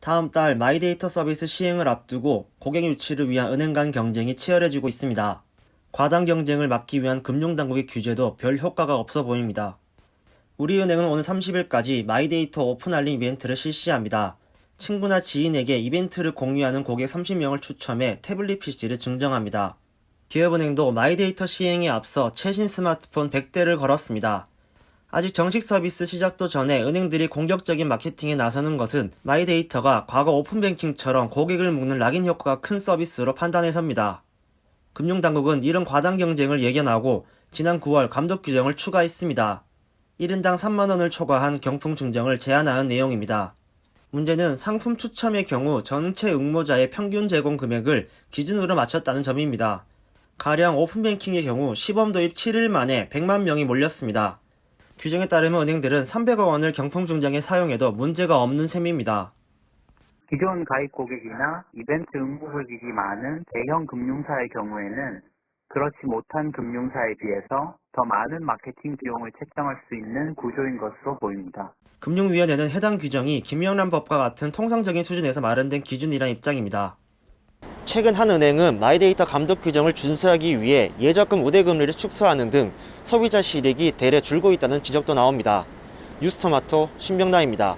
다음 달 마이데이터 서비스 시행을 앞두고 고객 유치를 위한 은행 간 경쟁이 치열해지고 있습니다. 과당 경쟁을 막기 위한 금융당국의 규제도 별 효과가 없어 보입니다. 우리은행은 오늘 30일까지 마이데이터 오픈 알림 이벤트를 실시합니다. 친구나 지인에게 이벤트를 공유하는 고객 30명을 추첨해 태블릿 PC를 증정합니다. 기업은행도 마이데이터 시행에 앞서 최신 스마트폰 100대를 걸었습니다. 아직 정식 서비스 시작도 전에 은행들이 공격적인 마케팅에 나서는 것은 마이데이터가 과거 오픈뱅킹처럼 고객을 묶는 락인 효과가 큰 서비스로 판단해서입니다. 금융당국은 이런 과당 경쟁을 예견하고 지난 9월 감독 규정을 추가했습니다. 1인당 3만원을 초과한 경품 증정을 제한하는 내용입니다. 문제는 상품 추첨의 경우 전체 응모자의 평균 제공 금액을 기준으로 맞췄다는 점입니다. 가령 오픈뱅킹의 경우 시범 도입 7일 만에 100만 명이 몰렸습니다. 규정에 따르면 은행들은 300억 원을 경품 증정에 사용해도 문제가 없는 셈입니다. 기존 가입 고객이나 이벤트 응모 고객이 많은 대형 금융사의 경우에는 그렇지 못한 금융사에 비해서 더 많은 마케팅 비용을 책정할 수 있는 구조인 것으로 보입니다. 금융위원회는 해당 규정이 김영란 법과 같은 통상적인 수준에서 마련된 기준이란 입장입니다. 최근 한 은행은 마이데이터 감독 규정을 준수하기 위해 예적금 우대금리를 축소하는 등 소비자 실익이 대래 줄고 있다는 지적도 나옵니다. 뉴스토마토 신병나입니다.